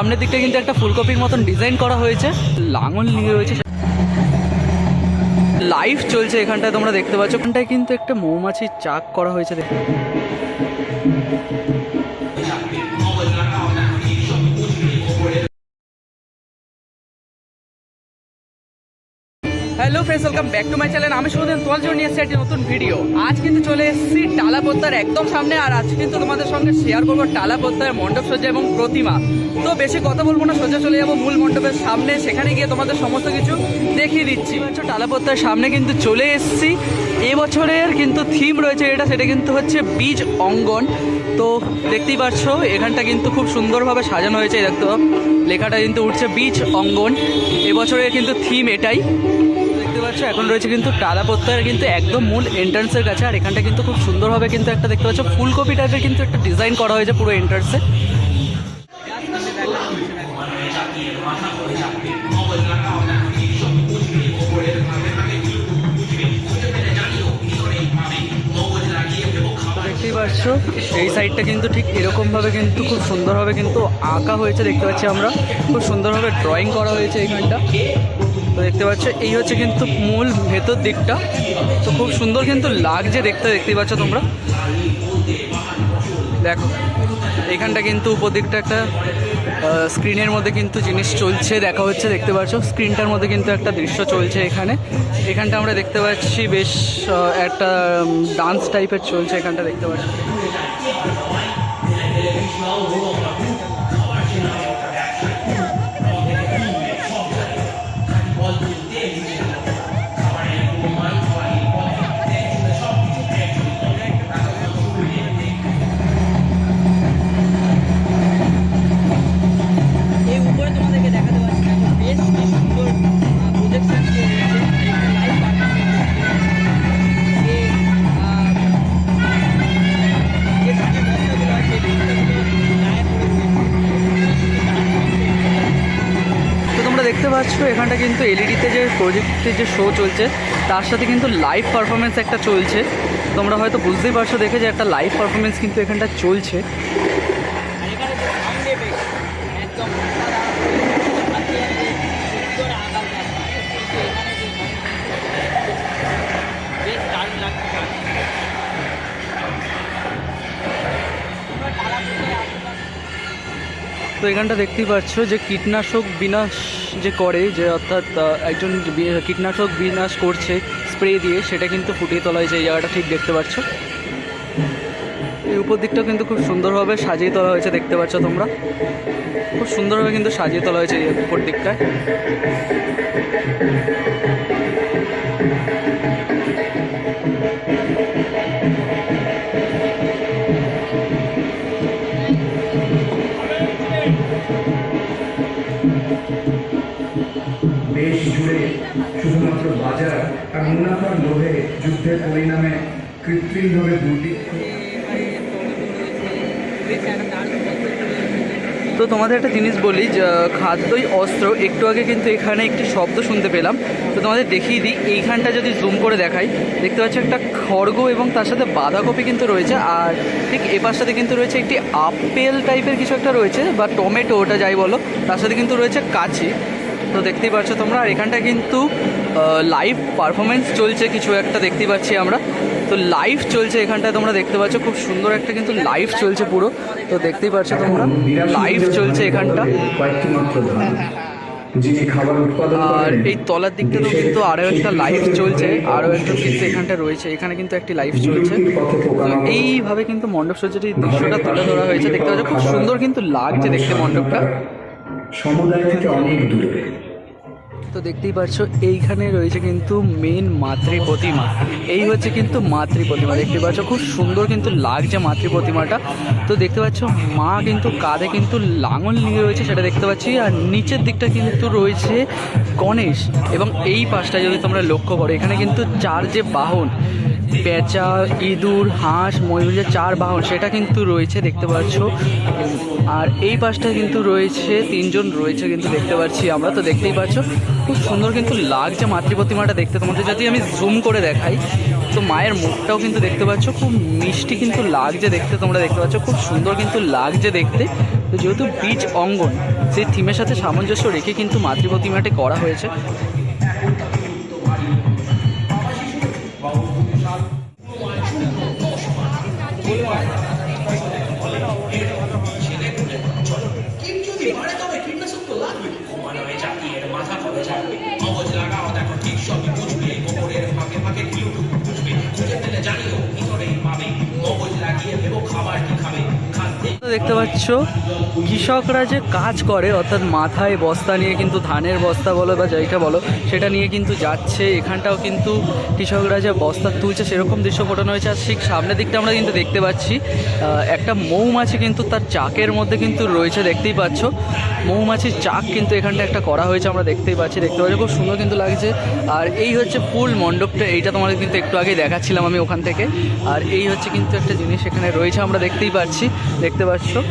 সামনের দিকটা কিন্তু একটা ফুলকপির মতন ডিজাইন করা হয়েছে। লাঙল নিয়ে রয়েছে। লাইফ চলছে এখানটায়, তোমরা দেখতে পাচ্ছ। ওখানটায় কিন্তু একটা মৌমাছির চাক করা হয়েছে। দেখতে hello friends welcome back to my channel আমি শুধু তোমার জন্য নিয়ে এসেছি একটি নতুন ভিডিও আজ কিন্তু চলে এসেছি টালাপত্তার একদম সামনে, আর আজ কিন্তু তোমাদের সঙ্গে শেয়ার করব টালাপত্তার মণ্ডপ সজ্জা এবং প্রতিমা। তো বেশি কথা বলব না, সোজা চলে যাব মূল মণ্ডপের সামনে, সেখানে গিয়ে তোমাদের সমস্ত কিছু দেখিয়ে দিচ্ছি। টালাপত্তার সামনে কিন্তু চলে এসেছি। এবছরের কিন্তু থিম রয়েছে এটা সেটা কিন্তু হচ্ছে বীজ অঙ্গন। তো দেখতেই পাচ্ছ, এখানটা কিন্তু খুব সুন্দরভাবে সাজানো হয়েছে দেখতে লেখাটা কিন্তু উঠছে বীজ অঙ্গন। এবছরের কিন্তু থিম এটাই। দেখতে পাচ্ছ, এখন রয়েছে কিন্তু টালাপত্তার কিন্তু একদম মূল এন্ট্রান্সের কাছে, আর এখানটা কিন্তু খুব সুন্দরভাবে কিন্তু একটা দেখতে পাচ্ছ, ফুলকপি টাইপের কিন্তু একটা ডিজাইন করা হয়েছে পুরো এন্ট্রান্সে পাচ্ছ, এই সাইডটা কিন্তু ঠিক এরকমভাবে কিন্তু খুব সুন্দরভাবে কিন্তু আঁকা হয়েছে, দেখতে পাচ্ছি আমরা। খুব সুন্দরভাবে ড্রয়িং করা হয়েছে এইখানটা তো দেখতে পাচ্ছ, এই হচ্ছে কিন্তু মূল ভেতর দিকটা। তো খুব সুন্দর কিন্তু লাগছে দেখতে, দেখতেই পাচ্ছ তোমরা। দেখো এখানটা কিন্তু উপর দিকটা একটা স্ক্রিনের মধ্যে কিন্তু জিনিস চলছে, দেখা হচ্ছে, দেখতে পাচ্ছ। স্ক্রিনটার মধ্যে কিন্তু একটা দৃশ্য চলছে এখানে। এখানটা আমরা দেখতে পাচ্ছি বেশ একটা ডান্স টাইপের চলছে এখানটা দেখতে পাচ্ছি। দেখতে পাচ্ছ, এখানটা কিন্তু এলইডিতে যে প্রজেক্টে যে শো চলছে, তার সাথে কিন্তু লাইভ পারফরমেন্স একটা চলছে। তোমরা হয়তো বুঝতেই পারছ, দেখে যে একটা লাইভ পারফরমেন্স কিন্তু এখানটা চলছে। তো এখানটা দেখতেই পাচ্ছ যে কীটনাশক বিনাশ যে করে যে অর্থাৎ একজন কীটনাশক বিনাশ করছে, স্প্রে দিয়ে, সেটা কিন্তু ফুটিয়ে তোলা হয়েছে, এই জায়গাটা ঠিক দেখতে পাচ্ছ। এই উপর দিকটাও কিন্তু খুব সুন্দরভাবে সাজিয়ে তোলা হয়েছে, দেখতে পাচ্ছ তোমরা। খুব সুন্দরভাবে কিন্তু সাজিয়ে তোলা হয়েছে এই উপর দিকটায়। দেশ জুড়ে শুধুমাত্র বাজার আর মুনাফার লোভে যুদ্ধের পরিণামে কৃত্রিমভাবে দারুণ তো তোমাদের একটা জিনিস বলি খাদ্যই অস্ত্র, একটু আগে কিন্তু এখানে একটি শব্দ শুনতে পেলাম। তো তোমাদের দেখিয়ে দিই, এইখানটা যদি জুম করে দেখাই, দেখতে পাচ্ছ একটা খড়গ এবং তার সাথে বাঁধাকপি কিন্তু রয়েছে, আর ঠিক এ পাশটাতে কিন্তু রয়েছে একটি আপেল টাইপের কিছু একটা রয়েছে, বা টমেটো ওটা যাই বলো, তার সাথে কিন্তু রয়েছে কাচি। তো দেখতেই পাচ্ছ তোমরা, আর এখানটা কিন্তু লাইভ পারফরমেন্স চলছে, কিছু একটা দেখতেই পাচ্ছি আমরা। তো লাইভ চলছে এখানটায়, তোমরা দেখতে পাচ্ছ, খুব সুন্দর একটা কিন্তু লাইভ চলছে পুরো। তো দেখতেই পাচ্ছ তোমরা লাইভ চলছে এখানটা। আর এই তলার দিকটাতেও কিন্তু আরও একটা লাইভ চলছে, আরও একটা কিন্তু এখানটা রয়েছে, এখানে কিন্তু একটি লাইভ চলছে। তো এইভাবে কিন্তু মণ্ডপ সজ্জাটির দৃশ্যটা তুলে ধরা হয়েছে, দেখতে পাচ্ছ, খুব সুন্দর কিন্তু লাগছে দেখতে মণ্ডপটা। সমুদায় থেকে অনেক দূরে। তো দেখতেই পাচ্ছ এইখানে রয়েছে কিন্তু মেন মাতৃ প্রতিমা এই হচ্ছে কিন্তু মাতৃ প্রতিমা দেখতে পাচ্ছ খুব সুন্দর কিন্তু লাগছে মাতৃ প্রতিমাটা তো দেখতে পাচ্ছ, মা কিন্তু কাঁধে কিন্তু লাঙল নিয়ে রয়েছে, সেটা দেখতে পাচ্ছি। আর নিচের দিকটা কিন্তু রয়েছে গণেশ। এবং এই পাশটা যদি তোমরা লক্ষ্য করো, এখানে কিন্তু চার যে বাহন পেঁচা, ইঁদুর, হাঁস, ময়ূর, যে চার বাহন, সেটা কিন্তু রয়েছে, দেখতে পাচ্ছ। আর এই পাশটা কিন্তু রয়েছে, তিনজন রয়েছে কিন্তু দেখতে পাচ্ছি আমরা, তো দেখতেই পাচ্ছ। খুব সুন্দর কিন্তু লাগছে মাতৃ প্রতিমাটা দেখতে। তোমাদের যদি আমি জুম করে দেখাই, তো মায়ের মুখটাও কিন্তু দেখতে পাচ্ছ, খুব মিষ্টি কিন্তু লাগছে দেখতে, তোমরা দেখতে পাচ্ছ। খুব সুন্দর কিন্তু লাগছে দেখতে। তো যেহেতু বীজ অঙ্গন, সেই থিমের সাথে সামঞ্জস্য রেখে কিন্তু মাতৃ প্রতিমাটি করা হয়েছে। মাথা কবে যাবে মগজ লাগাও দেখো ঠিক সবই বুঝবে দেখতে পাচ্ছ, কৃষকরা যে কাজ করে, অর্থাৎ মাথায় বস্তা নিয়ে কিন্তু ধানের বস্তা বলো বা যাইটা বলো, সেটা নিয়ে কিন্তু যাচ্ছে। এখানটাও কিন্তু কৃষকরা যে বস্তা তুলছে, সেরকম দৃশ্য ফোটানো হয়েছে। আর ঠিক সামনের দিকটা আমরা কিন্তু দেখতে পাচ্ছি। একটা মৌমাছি কিন্তু তার চাকের মধ্যে কিন্তু রয়েছে, দেখতেই পাচ্ছ। মৌমাছির চাক কিন্তু এখানটা একটা করা হয়েছে, আমরা দেখতেই পাচ্ছি। দেখতে পাচ্ছি, খুব সুন্দর কিন্তু লাগছে। আর এই হচ্ছে ফুল মণ্ডপটা, এইটা তোমাদের কিন্তু একটু আগে দেখাচ্ছিলাম আমি ওখান থেকে। আর এই হচ্ছে কিন্তু একটা জিনিস এখানে রয়েছে, আমরা দেখতেই পাচ্ছি। দেখতে পাচ্ছ দর্শক